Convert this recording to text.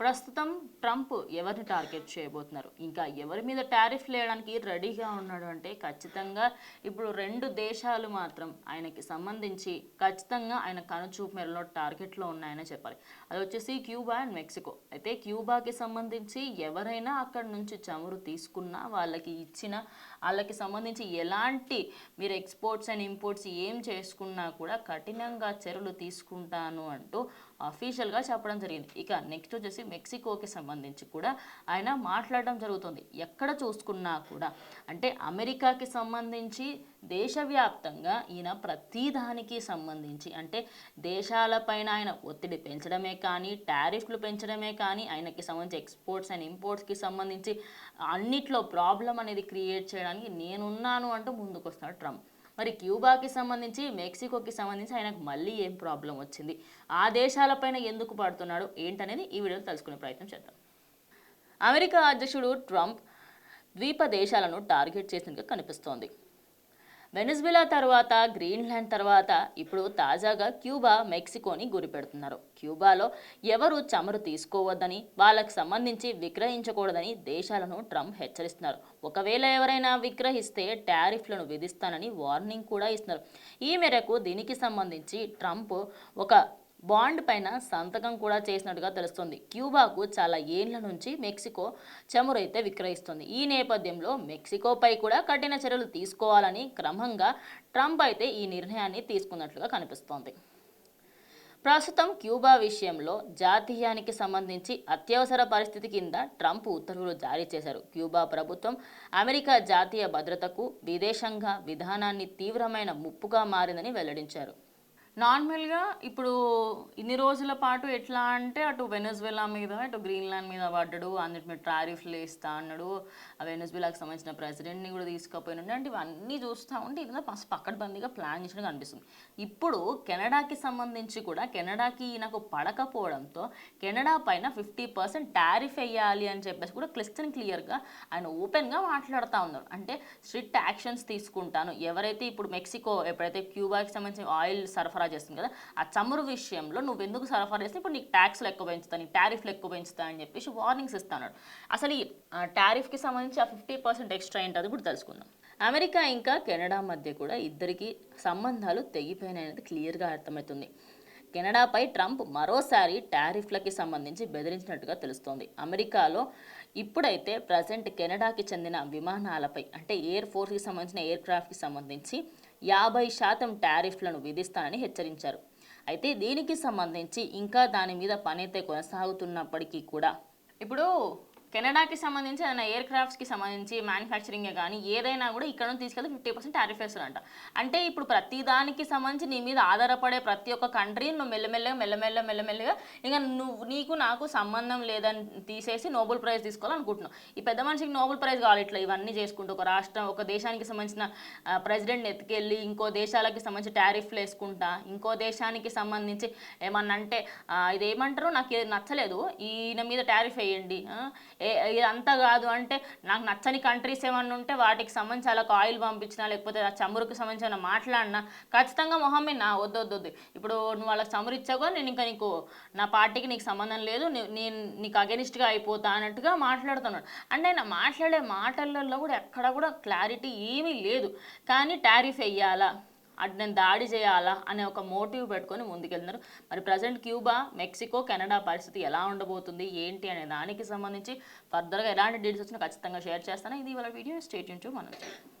ప్రస్తుతం ట్రంప్ ఎవరిని టార్గెట్ చేయబోతున్నారు? ఇంకా ఎవరి మీద టారిఫ్ లేయడానికి రెడీగా ఉన్నాడు అంటే ఖచ్చితంగా ఇప్పుడు రెండు దేశాలు మాత్రం ఆయనకి సంబంధించి ఖచ్చితంగా ఆయన కనుచూపు మేరలో టార్గెట్లో ఉన్నాయని చెప్పాలి. అది వచ్చేసి క్యూబా అండ్ మెక్సికో. అయితే క్యూబాకి సంబంధించి ఎవరైనా అక్కడ నుంచి చమురు తీసుకున్నా వాళ్ళకి ఇచ్చిన వాళ్ళకి సంబంధించి ఎలాంటి మీరు ఎక్స్పోర్ట్స్ అండ్ ఇంపోర్ట్స్ ఏం చేసుకున్నా కూడా కఠినంగా చర్యలు తీసుకుంటాను అంటూ అఫీషియల్గా చెప్పడం జరిగింది. ఇక నెక్స్ట్ వచ్చేసి మెక్సికోకి సంబంధించి కూడా ఆయన మాట్లాడడం జరుగుతుంది. ఎక్కడ చూసుకున్నా కూడా అంటే అమెరికాకి సంబంధించి దేశవ్యాప్తంగా ఈయన ప్రతిదానికి సంబంధించి అంటే దేశాలపైన ఆయన ఒత్తిడి పెంచడమే కానీ టారిఫ్లు పెంచడమే కానీ ఆయనకి సంబంధించి ఎక్స్పోర్ట్స్ అండ్ ఇంపోర్ట్స్కి సంబంధించి అన్నిట్లో ప్రాబ్లం అనేది క్రియేట్ చేయడానికి నేనున్నాను అంటూ ముందుకు ట్రంప్. మరి క్యూబాకి సంబంధించి మెక్సికోకి సంబంధించి ఆయనకు మళ్ళీ ఏం ప్రాబ్లం వచ్చింది? ఆ దేశాలపైన ఎందుకు పడుతున్నాడు? ఏంటనేది ఈ వీడియోలో తెలుసుకునే ప్రయత్నం చేద్దాం. అమెరికా అధ్యక్షుడు ట్రంప్ ద్వీప దేశాలను టార్గెట్ చేసినట్టుగా కనిపిస్తోంది. వెనిజులా తర్వాత గ్రీన్లాండ్ తర్వాత ఇప్పుడు తాజాగా క్యూబా మెక్సికోని గురిపెడుతున్నారు క్యూబాలో ఎవరు చమురు తీసుకోవద్దని వాళ్ళకు సంబంధించి విక్రయించకూడదని దేశాలను ట్రంప్ హెచ్చరిస్తున్నారు. ఒకవేళ ఎవరైనా విక్రహిస్తే టారిఫ్లను విధిస్తానని వార్నింగ్ కూడా ఇస్తున్నారు. ఈ మేరకు దీనికి సంబంధించి ట్రంప్ ఒక బాండ్ పైన సంతకం కూడా చేసినట్టుగా తెలుస్తుంది. క్యూబాకు చాలా ఏళ్ళ నుంచి మెక్సికో చమురైతే విక్రయిస్తుంది. ఈ నేపథ్యంలో మెక్సికోపై కూడా కఠిన చర్యలు తీసుకోవాలని క్రమంగా ట్రంప్ అయితే ఈ నిర్ణయాన్ని తీసుకున్నట్లుగా కనిపిస్తోంది. ప్రస్తుతం క్యూబా విషయంలో జాతీయానికి సంబంధించి అత్యవసర పరిస్థితి కింద ట్రంప్ ఉత్తర్వులు జారీ చేశారు. క్యూబా ప్రభుత్వం అమెరికా జాతీయ భద్రతకు విదేశంగా విధానాన్ని తీవ్రమైన ముప్పుగా మారిందని వెల్లడించారు. నార్మల్గా ఇప్పుడు ఇన్ని రోజుల పాటు ఎట్లా అంటే అటు వెనజువెలా మీద అటు గ్రీన్లాండ్ మీద పడ్డాడు. అన్నిటి మీద టారిఫ్లు వేస్తా అన్నాడు. ఆ వెనజువెలాకి సంబంధించిన ప్రెసిడెంట్ని కూడా తీసుకుపోయినాడు అంటే ఇవన్నీ చూస్తూ ఉంటే ఇది ఫస్ట్ పక్కడబందీగా ప్లాన్ చేసినట్టు కనిపిస్తుంది ఇప్పుడు కెనడాకి సంబంధించి కూడా కెనడాకి నాకు పడకపోవడంతో కెనడా పైన ఫిఫ్టీ పర్సెంట్ టారిఫ్ వేయాలి అని చెప్పేసి కూడా క్లిస్టన్ క్లియర్గా ఆయన ఓపెన్గా మాట్లాడుతూ ఉన్నారు. అంటే స్ట్రిక్ట్ యాక్షన్స్ తీసుకుంటాను. ఎవరైతే ఇప్పుడు మెక్సికో ఎప్పుడైతే క్యూబాకి సంబంధించిన ఆయిల్ సరఫరా చేస్తుంది కదా. ఆ చమురు విషయంలో నువ్వు ఎందుకు సరఫరా చేస్తే ఇప్పుడు నీకు ట్యాక్స్లు ఎక్కువ పెంచుతా నీ టారిఫ్లు ఎక్కువ పెంచుతా అని చెప్పేసి వార్నింగ్స్ ఇస్తాడు అసలు ఈ టారిఫ్కి సంబంధించి ఆ ఫిఫ్టీ పర్సెంట్ ఎక్స్ట్రా ఏంటి అది కూడా తెలుసుకుందాం. అమెరికా ఇంకా కెనడా మధ్య కూడా ఇద్దరికి సంబంధాలు తెగిపోయినది క్లియర్గా అర్థమవుతుంది. కెనడాపై ట్రంప్ మరోసారి టారిఫ్లకి సంబంధించి బెదిరించినట్టుగా తెలుస్తోంది. అమెరికాలో ఇప్పుడైతే ప్రజెంట్ కెనడాకి చెందిన విమానాలపై అంటే ఎయిర్ ఫోర్స్కి సంబంధించిన ఎయిర్ క్రాఫ్ట్కి సంబంధించి యాభై శాతం టారిఫ్లను విధిస్తానని హెచ్చరించారు. అయితే దీనికి సంబంధించి ఇంకా దాని మీద పనైతే కొనసాగుతున్నప్పటికీ కూడా ఇప్పుడు కెనడాకి సంబంధించి ఏదైనా ఎయిర్ క్రాఫ్ట్స్కి సంబంధించి మ్యానుఫ్యాక్చరింగ్ కానీ ఏదైనా కూడా ఇక్కడ నుంచి తీసుకెళ్తే ఫిఫ్టీ పర్సెంట్ టారిఫ్ వేస్తారంట. అంటే ఇప్పుడు ప్రతి దానికి సంబంధించి నీ మీద ఆధారపడే ప్రతి ఒక్క కంట్రీ నువ్వు మెల్లమెల్లగా మెల్లమెల్ల మెల్లమెల్లగా ఇంకా నువ్వు నీకు నాకు సంబంధం లేదని తీసేసి నోబెల్ ప్రైజ్ తీసుకోవాలనుకుంటున్నావు. ఈ పెద్ద మనిషికి నోబెల్ ప్రైజ్ కావాలి ఇట్లా ఇవన్నీ చేసుకుంటూ ఒక రాష్ట్రం ఒక దేశానికి సంబంధించిన ప్రెసిడెంట్ ఎత్తుకెళ్ళి ఇంకో దేశాలకి సంబంధించి టారిఫ్లు వేసుకుంటా ఇంకో దేశానికి సంబంధించి ఏమన్నా అంటే ఇది ఏమంటారు నాకు ఇది నచ్చలేదు. ఈయన మీద టారిఫ్ వేయండి ఇదంతా కాదు. అంటే నాకు నచ్చని కంట్రీస్ ఏమన్నా ఉంటే వాటికి సంబంధించి ఒక ఆయిల్ పంపించినా లేకపోతే ఆ చమురుకి సంబంధించిన మాట్లాడినా ఖచ్చితంగా మొహం నా వద్దు వద్దు వద్దు. ఇప్పుడు నువ్వు వాళ్ళకి చమురు ఇచ్చాకో నేను ఇంకా నీకు నా పార్టీకి నీకు సంబంధం లేదు నేను నీకు అగెనిస్ట్గా అయిపోతా అన్నట్టుగా మాట్లాడుతున్నాడు. అంటే ఆయన మాట్లాడే మాటలలో కూడా ఎక్కడ కూడా క్లారిటీ ఏమీ లేదు. కానీ టారిఫ్ వేయాలా? అటు నేను దాడి చేయాలా అనే ఒక మోటివ్ పెట్టుకొని ముందుకెళ్తున్నారు. మరి ప్రజెంట్ క్యూబా మెక్సికో కెనడా పరిస్థితి ఎలా ఉండబోతుంది? ఏంటి అనే దానికి సంబంధించి ఫర్దర్గా ఎలాంటి డీటెయిల్స్ వచ్చినా ఖచ్చితంగా షేర్ చేస్తాను. ఇది ఇవాళ వీడియో. స్టేట్ టు మనం